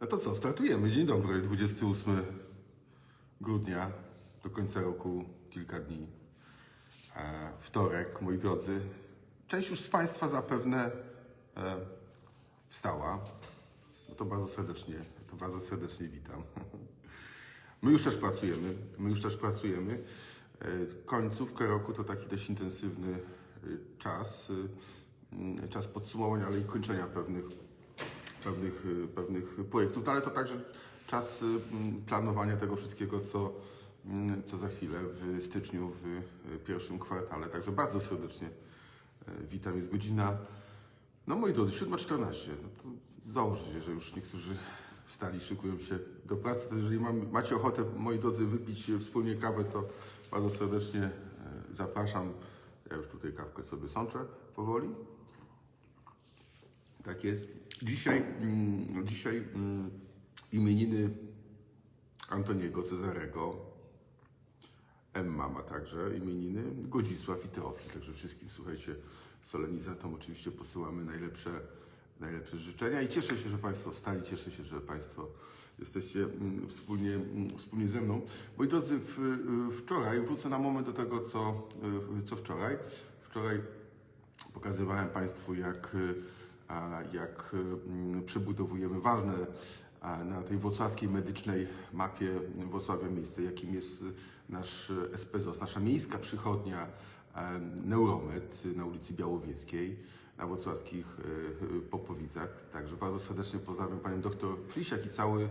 No to co, startujemy. Dzień dobry, 28 grudnia, do końca roku kilka dni. E, wtorek, moi drodzy. Część już z Państwa zapewne e, wstała. No to bardzo serdecznie, to bardzo serdecznie witam. My już też pracujemy, my już też pracujemy. E, Końcówkę roku to taki dość intensywny e, czas, e, czas podsumowania, ale i kończenia pewnych pewnych, y, pewnych projektów, no ale to także czas y, planowania tego wszystkiego, co, mm, co za chwilę w styczniu, w y, pierwszym kwartale. Także bardzo serdecznie witam. Jest godzina, no moi drodzy, 7.14. No to założę się, że już niektórzy wstali, szykują się do pracy. To jeżeli mam, macie ochotę, moi drodzy, wypić wspólnie kawę, to bardzo serdecznie zapraszam. Ja już tutaj kawkę sobie sączę powoli. Tak jest. Dzisiaj, mm, dzisiaj mm, imieniny Antoniego Cezarego. Emma ma także imieniny. Godzisław i Teofil. Także wszystkim, słuchajcie, solenizatom oczywiście posyłamy najlepsze, najlepsze życzenia i cieszę się, że Państwo stali, cieszę się, że Państwo jesteście mm, wspólnie, wspólnie ze mną. Moi drodzy, w, wczoraj, wrócę na moment do tego, co, co wczoraj. Wczoraj pokazywałem Państwu, jak, jak mm, przebudowujemy ważne na tej wrocławskiej medycznej mapie Wrocławia miejsce, jakim jest y, nasz SPZOS, nasza miejska przychodnia Neuromed na ulicy Białowieskiej na wrocławskich y, y, Popowicach. Także bardzo serdecznie pozdrawiam Panią doktor Flisiak i cały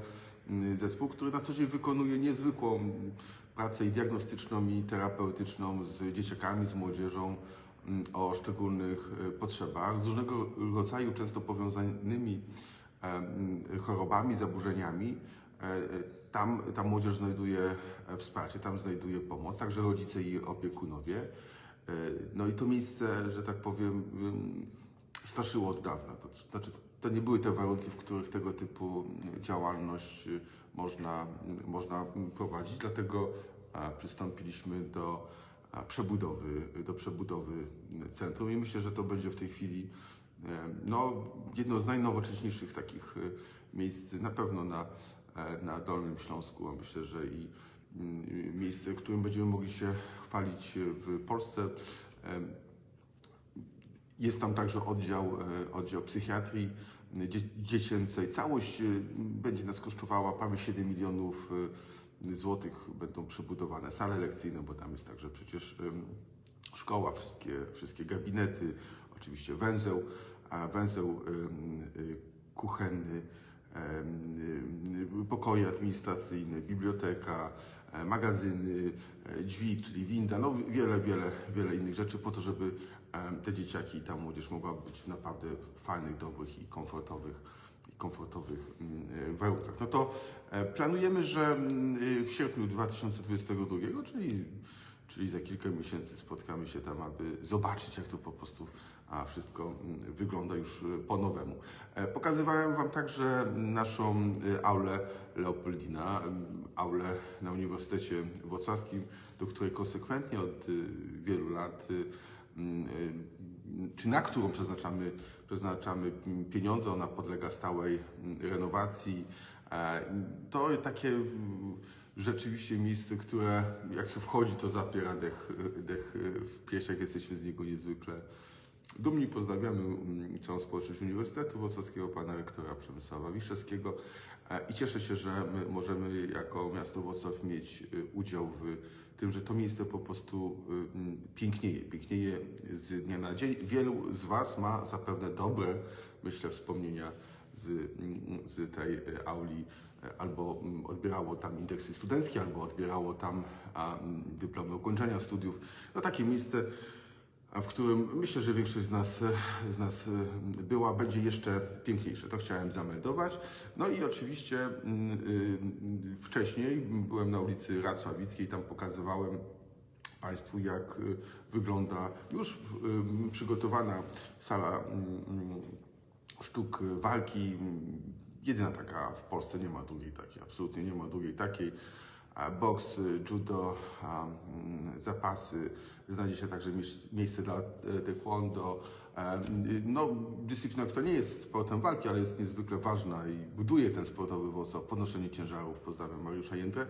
mm, zespół, który na co dzień wykonuje niezwykłą mm, pracę i diagnostyczną i terapeutyczną z dzieciakami, z młodzieżą o szczególnych e, potrzebach, z różnego rodzaju, często powiązanymi chorobami, zaburzeniami. E, e, Tam ta młodzież znajduje wsparcie, tam znajduje pomoc, także rodzice i opiekunowie. No i to miejsce, że tak powiem, straszyło od dawna. To znaczy, to nie były te warunki, w których tego typu działalność można, można prowadzić, dlatego przystąpiliśmy do przebudowy, do przebudowy centrum i myślę, że to będzie w tej chwili e, no, jedno z najnowocześniejszych takich y, miejsc, na pewno na, e, na Dolnym Śląsku, a myślę, że i mm, miejsce, którym będziemy mogli się chwalić w Polsce. Jest tam także oddział, e, oddział psychiatrii dzie- dziecięcej. Całość e, będzie nas kosztowała prawie 7 milionów e, złotych. Będą przebudowane sale lekcyjne, bo tam jest także przecież szkoła, wszystkie, wszystkie gabinety, oczywiście węzeł, a węzeł y, kuchenny, em, y, pokoje administracyjne, biblioteka, e, magazyny, e, dźwig, czyli winda, no wiele, wiele, wiele innych rzeczy po to, żeby te dzieciaki i ta młodzież mogła być w naprawdę fajnych, dobrych i komfortowych, komfortowych mm, e, warunkach. No to e, planujemy, że mm, y, w sierpniu 2022, czyli Czyli za kilka miesięcy spotkamy się tam, aby zobaczyć, jak to po prostu wszystko mm, wygląda już po nowemu. E, Pokazywałem Wam także naszą aulę Leopoldina, aulę na Uniwersytecie Wrocławskim, do której konsekwentnie od wielu lat, czy na którą przeznaczamy, przeznaczamy pieniądze, ona podlega stałej mm, renowacji. E, To takie mm, rzeczywiście miejsce, które jak się wchodzi, to zapiera dech, dech w piersiach. Jesteśmy z niego niezwykle dumni. Pozdrawiamy mm, całą społeczność Uniwersytetu Wrocławskiego, pana rektora Przemysława Wiszewskiego E, i cieszę się, że my możemy jako miasto Wrocław mieć y, udział w tym, że to miejsce po prostu y, pięknieje. Pięknieje z dnia na dzień. Wielu z Was ma zapewne dobre, myślę, wspomnienia z, mm, z tej e, auli albo mm, odbierało tam indeksy studenckie, albo odbierało tam mm, dyplomy ukończenia studiów. No takie miejsce, w którym myślę, że większość z nas, e, z nas e, była, będzie jeszcze piękniejsze. To chciałem zameldować. No i oczywiście mm, y, wcześniej byłem na ulicy Racławickiej, tam pokazywałem Państwu, jak y, wygląda już przygotowana sala sztuk walki. Jedyna taka w Polsce, nie ma drugiej takiej, absolutnie nie ma drugiej takiej. Boks, judo, zapasy, znajdzie się także miejsc- miejsce dla e, taekwondo, E, No, dyscyplina, która nie jest sportem walki, ale jest niezwykle ważna i buduje ten sportowy Wrocław, podnoszenie ciężarów. Pozdrawiam Mariusza Jędrę.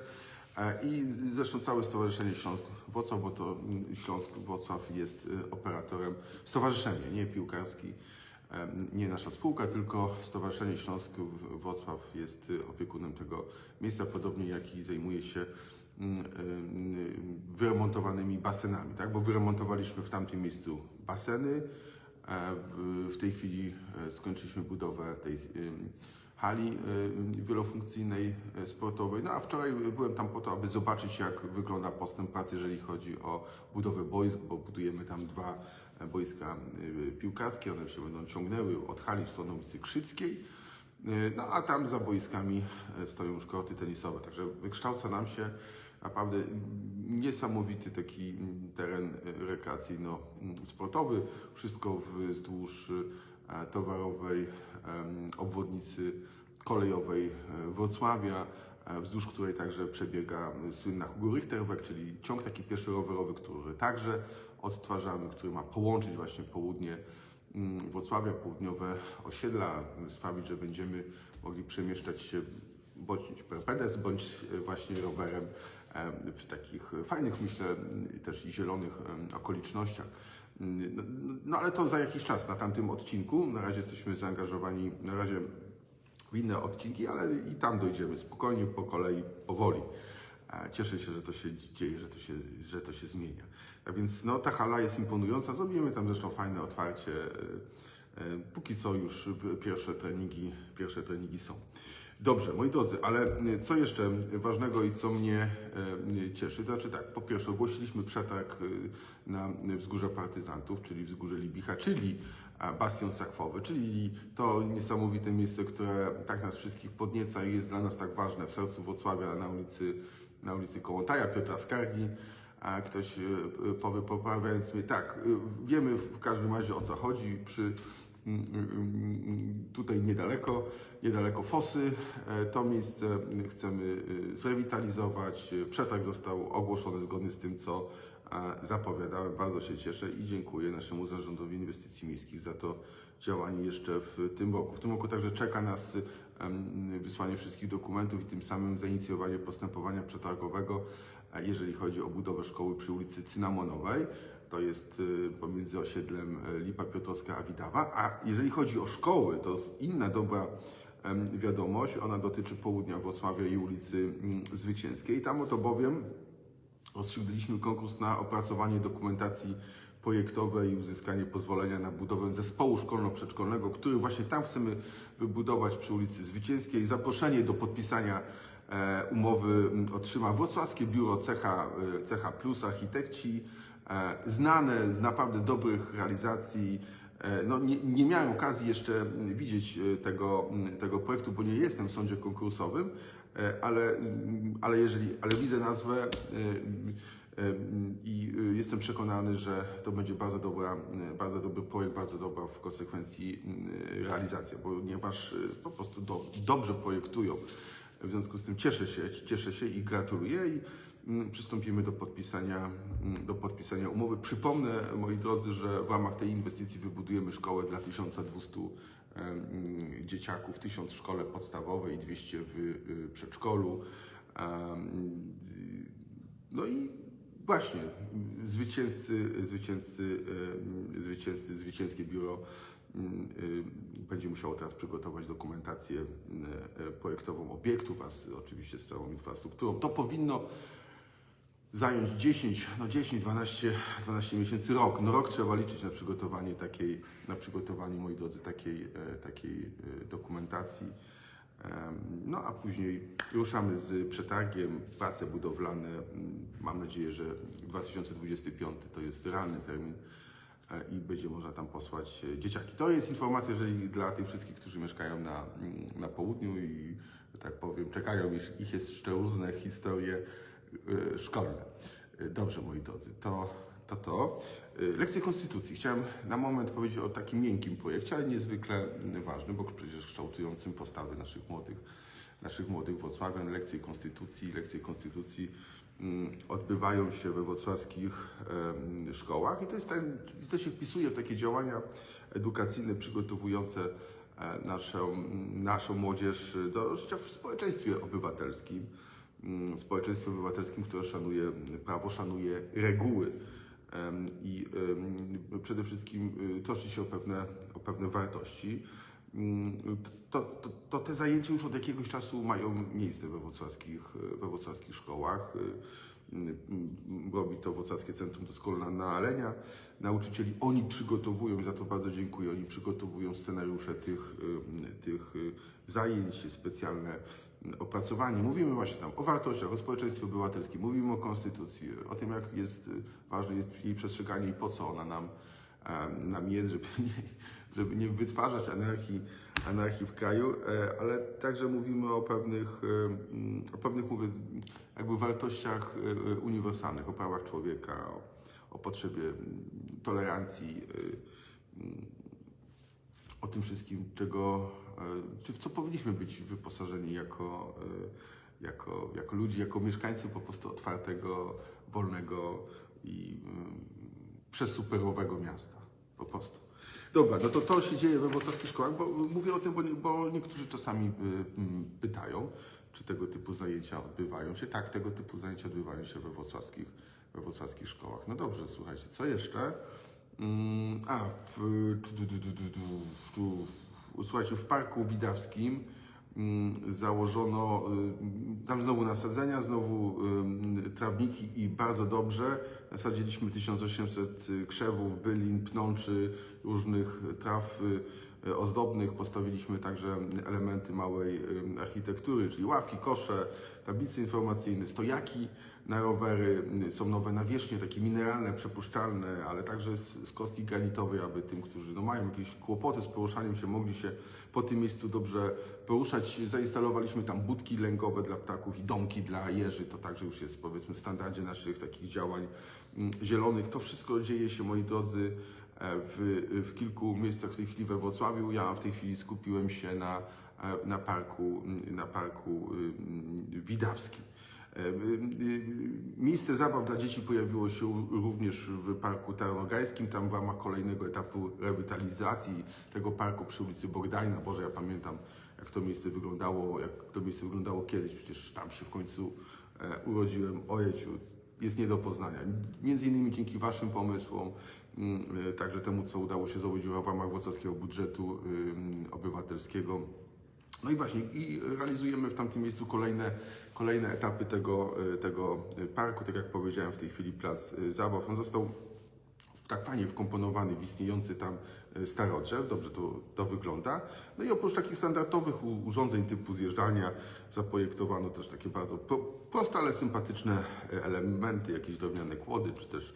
E, I zresztą całe Stowarzyszenie Śląsk Wrocław, bo to mm, Śląsk Wrocław jest operatorem, stowarzyszenie, nie piłkarski, nie nasza spółka, tylko Stowarzyszenie Śląsk Wrocław jest opiekunem tego miejsca, podobnie jak i zajmuje się wyremontowanymi basenami, tak? bo wyremontowaliśmy w tamtym miejscu baseny, e, w, tej chwili e, skończyliśmy budowę tej em, hali e, wielofunkcyjnej e, sportowej. No a wczoraj byłem tam po to, aby zobaczyć, jak wygląda postęp pracy, jeżeli chodzi o budowę boisk, bo budujemy tam dwa boiska piłkarskie. One się będą ciągnęły od hali w stronę ulicy Krzyckiej. No a tam za boiskami stoją już korty tenisowe. Także wykształca nam się naprawdę niesamowity taki mm, teren e, rekreacyjno-sportowy. Wszystko wzdłuż e, towarowej obwodnicy kolejowej e, Wrocławia, wzdłuż której także przebiega słynna Hugo Richterweg, czyli ciąg taki pieszy rowerowy, który także odtwarzamy, który ma połączyć właśnie południe mm, Wrocławia, południowe osiedla, sprawić, że będziemy mogli przemieszczać się bądź pedes, bądź właśnie rowerem w takich fajnych, myślę, też i zielonych em, okolicznościach. No, no, ale to za jakiś czas na tamtym odcinku. Na razie jesteśmy zaangażowani, na razie w inne odcinki, ale i tam dojdziemy spokojnie, po kolei, powoli. E, Cieszę się, że to się dzieje, że to się, że to się zmienia. Tak więc no, ta hala jest imponująca. Zrobimy tam zresztą fajne otwarcie. E, e, Póki co już pierwsze treningi, pierwsze treningi są. Dobrze, moi drodzy, ale e, co jeszcze ważnego i co mnie e, cieszy, to znaczy tak, po pierwsze ogłosiliśmy przetarg e, na wzgórze partyzantów, czyli wzgórze Libicha, czyli Bastion Sakwowy, czyli to niesamowite miejsce, które tak nas wszystkich podnieca i jest dla nas tak ważne w sercu Wrocławia na ulicy, na ulicy Kołątaja, Piotra Skargi. A ktoś powie, poprawiając mnie, tak, wiemy w każdym razie o co chodzi. Przy tutaj niedaleko, niedaleko Fosy. E, To miejsce chcemy e, zrewitalizować. Przetarg został ogłoszony zgodnie z tym, co e, zapowiadałem. Bardzo się cieszę i dziękuję naszemu Zarządowi Inwestycji Miejskich za to działanie jeszcze w tym roku. W tym roku także czeka nas em, wysłanie wszystkich dokumentów i tym samym zainicjowanie postępowania przetargowego, e, jeżeli chodzi o budowę szkoły przy ulicy Cynamonowej. To jest y, pomiędzy osiedlem e, Lipa Piotrowska a Widawa. A jeżeli chodzi o szkoły, to jest inna dobra wiadomość. Ona dotyczy południa Wrocławia i ulicy mm, Zwycięskiej. Tam oto bowiem rozstrzygnęliśmy konkurs na opracowanie dokumentacji projektowej i uzyskanie pozwolenia na budowę zespołu szkolno-przedszkolnego, który właśnie tam chcemy wybudować przy ulicy Zwycięskiej. Zaproszenie do podpisania e, umowy otrzyma Wrocławskie Biuro Cecha, e, Cecha Plus Architekci, znane z naprawdę dobrych realizacji. E, No, nie, nie miałem okazji jeszcze widzieć e, tego, tego projektu, bo nie jestem w sądzie konkursowym, e, ale, ale, jeżeli, ale widzę nazwę e, e, i e, jestem przekonany, że to będzie bardzo, dobra, e, bardzo dobry projekt, bardzo dobra w konsekwencji realizacja, ponieważ e, po prostu do, dobrze projektują. W związku z tym cieszę się, cieszę się i gratuluję i przystąpimy do podpisania, mm, do podpisania umowy. Przypomnę, moi drodzy, że w ramach tej inwestycji wybudujemy szkołę dla 1200 em, dzieciaków, 1000 w szkole podstawowej, 200 w y, przedszkolu. No i właśnie zwycięzcy, zwycięzcy, zwycięzcy, zwycięskie biuro mm, y, będzie musiało teraz przygotować dokumentację y, projektową obiektu wraz oczywiście z całą infrastrukturą. To powinno zająć 10, no 10, 12, 12 miesięcy, rok. No rok trzeba liczyć na przygotowanie takiej, na przygotowanie, moi drodzy, takiej, e, takiej e, dokumentacji. No a później ruszamy z przetargiem, prace budowlane. Mam nadzieję, że 2025 to jest realny termin e, i będzie można tam posłać dzieciaki. To jest informacja, jeżeli dla tych wszystkich, którzy mieszkają na, na południu i, tak powiem, czekają, ich jeszcze różne historie szkolne. E, Dobrze, moi drodzy, to to. to. Y, Lekcje konstytucji. Chciałem na moment powiedzieć o takim miękkim projekcie, ale niezwykle ważnym, bo przecież kształtującym postawy naszych młodych, naszych młodych wrocławian. Lekcje konstytucji. Lekcje konstytucji mm, odbywają się we wrocławskich szkołach i to, jest ten, to się wpisuje w takie działania edukacyjne przygotowujące e, naszą, naszą młodzież do życia w społeczeństwie obywatelskim. Mm, Społeczeństwie obywatelskim, które szanuje prawo, szanuje reguły i przede wszystkim y, troszczy się o pewne, o pewne wartości. Mm, To, to, to te zajęcia już od jakiegoś czasu mają miejsce we wrocławskich, we wrocławskich szkołach. Y, mm, Robi to Wrocławskie Centrum Doskonalenia Nauczycieli. Oni przygotowują, za to bardzo dziękuję, oni przygotowują scenariusze tych, y, tych y, zajęć, specjalne opracowanie. Mówimy właśnie tam o wartościach, o społeczeństwie obywatelskim, mówimy o konstytucji, o tym, jak jest y, ważne jej przestrzeganie i po co ona nam, nam jest, żeby nie, żeby nie wytwarzać anarchii, anarchii w kraju, e, ale także mówimy o pewnych, em, o pewnych mówię, jakby wartościach e, uniwersalnych, o prawach człowieka, o, o potrzebie mm, tolerancji, y, mm, o tym wszystkim, czego, czy w co powinniśmy być wyposażeni jako, e, jako, jako ludzi, jako mieszkańcy po prostu otwartego, wolnego i mm, przesuperowego miasta. Po prostu. Dobra, no to to się dzieje we wrocławskich szkołach, bo mówię o tym, bo, bo niektórzy czasami pytają, czy tego typu zajęcia odbywają się. Tak, tego typu zajęcia odbywają się we wrocławskich, we szkołach. No dobrze, słuchajcie, co jeszcze? Mm, A, w, tu, tu, tu, tu, tu, tu, słuchajcie, w Parku Widawskim mm, założono y, tam znowu nasadzenia, znowu ym, trawniki i bardzo dobrze. Nasadziliśmy 1800 krzewów, bylin, pnączy, różnych traw y, ozdobnych. Postawiliśmy także elementy małej ym, architektury, czyli ławki, kosze, tablice informacyjne, stojaki na rowery, są nowe nawierzchnie, takie mineralne, przepuszczalne, ale także z, z kostki granitowej, aby tym, którzy no, mają jakieś kłopoty z poruszaniem się, mogli się po tym miejscu dobrze poruszać. Zainstalowaliśmy tam budki lęgowe dla ptaków i domki dla jeży. To także już jest powiedzmy w standardzie naszych takich działań zielonych. To wszystko dzieje się, moi drodzy, e, w, w kilku miejscach w tej chwili we Wrocławiu. Ja w tej chwili skupiłem się na, e, na parku, na parku ym, Widawskim. E, y, y, Miejsce zabaw dla dzieci pojawiło się również w Parku Tarnogajskim, tam w ramach kolejnego etapu rewitalizacji tego parku przy ulicy Bogdajna. Boże, ja pamiętam, jak to miejsce wyglądało, jak to miejsce wyglądało kiedyś, przecież tam się w końcu e, urodziłem. Ojeciu, jest nie do poznania. Między innymi dzięki Waszym pomysłom, e, także temu, co udało się zrobić w ramach wrocławskiego budżetu obywatelskiego. No i właśnie, i realizujemy w tamtym miejscu kolejne, kolejne etapy tego, y, tego parku. Tak jak powiedziałem, w tej chwili plac zabaw. On został tak fajnie wkomponowany w istniejący tam starodrzew. Dobrze to, to wygląda. No i oprócz takich standardowych urządzeń typu zjeżdżalnia zaprojektowano też takie bardzo pro, proste, ale sympatyczne elementy, jakieś drewniane kłody, czy też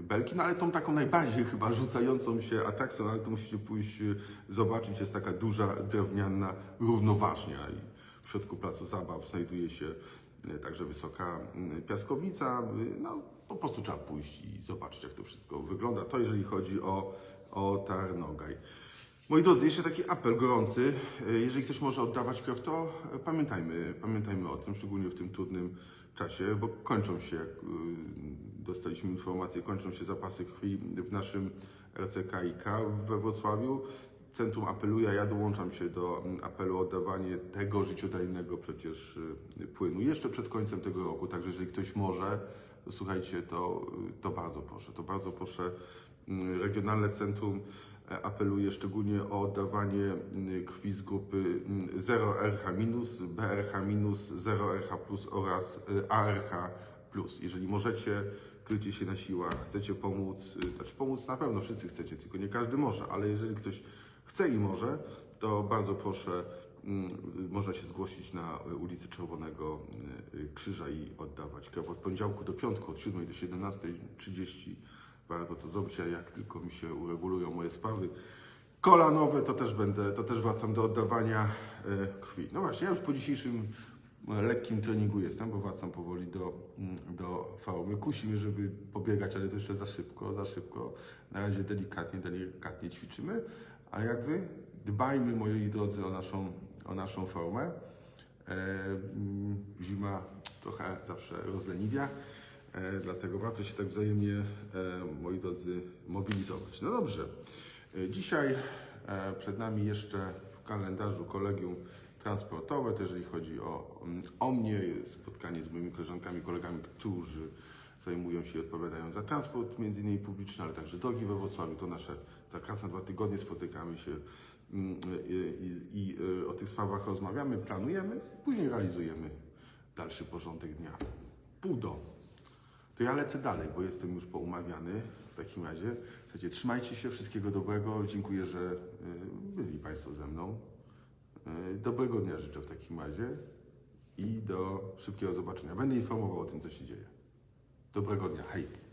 belki, no ale tą taką najbardziej chyba rzucającą się atrakcją, ale to musicie pójść y, zobaczyć, jest taka duża drewniana równoważnia i w środku placu zabaw znajduje się y, także wysoka y, piaskownica, y, no po prostu trzeba pójść i zobaczyć jak to wszystko wygląda. To jeżeli chodzi o, o Tarnogaj. Moi drodzy, jeszcze taki apel gorący. Y, Jeżeli ktoś może oddawać krew, to y, pamiętajmy, pamiętajmy o tym, szczególnie w tym trudnym czasie, bo kończą się, jak y, dostaliśmy informację, kończą się zapasy krwi w naszym RCKiK we Wrocławiu. Centrum apeluje, a ja dołączam się do mm, apelu o oddawanie tego życiodajnego przecież y, płynu jeszcze przed końcem tego roku. Także jeżeli ktoś może, to słuchajcie, to, y, to bardzo proszę, to bardzo proszę. Mm, Regionalne Centrum e, apeluje szczególnie o oddawanie krwi z grupy mm, 0RH-, BRH-, 0RH+, oraz y, ARH+. Jeżeli możecie, czujecie się na siłach, chcecie pomóc, y, znaczy pomóc na pewno wszyscy chcecie, tylko nie każdy może, ale jeżeli ktoś chce i może, to bardzo proszę, można się zgłosić na ulicy Czerwonego Krzyża i oddawać krew od poniedziałku do piątku, od 7 do 17.30. Warto to zrobić, a jak tylko mi się uregulują moje sprawy kolanowe, to też będę, to też wracam do oddawania e, krwi. No właśnie, ja już po dzisiejszym lekkim treningu jestem, bo wracam powoli do, mm, do formy. Kusi mnie, żeby pobiegać, ale to jeszcze za szybko, za szybko. Na razie delikatnie, delikatnie ćwiczymy. A jak wy? Dbajmy, moi drodzy, o naszą, o naszą formę. E, mm, zima trochę zawsze rozleniwia, e, dlatego warto się tak wzajemnie, e, moi drodzy, mobilizować. No dobrze, e, dzisiaj e, przed nami jeszcze w kalendarzu kolegium transportowe, też jeżeli chodzi o, mm, o mnie, spotkanie z moimi koleżankami, kolegami, którzy zajmują się i odpowiadają za transport, między innymi publiczny, ale także drogi we Wrocławiu. To nasze tak raz na dwa tygodnie spotykamy się mm, i, i, i o tych sprawach rozmawiamy, planujemy, później realizujemy dalszy porządek dnia. Pół do. To ja lecę dalej, bo jestem już poumawiany w takim razie. Słuchajcie, trzymajcie się, wszystkiego dobrego. Dziękuję, że y, byli Państwo ze mną. Y, Dobrego dnia życzę w takim razie i do szybkiego zobaczenia. Będę informował o tym, co się dzieje. Dobrego dnia. Hej.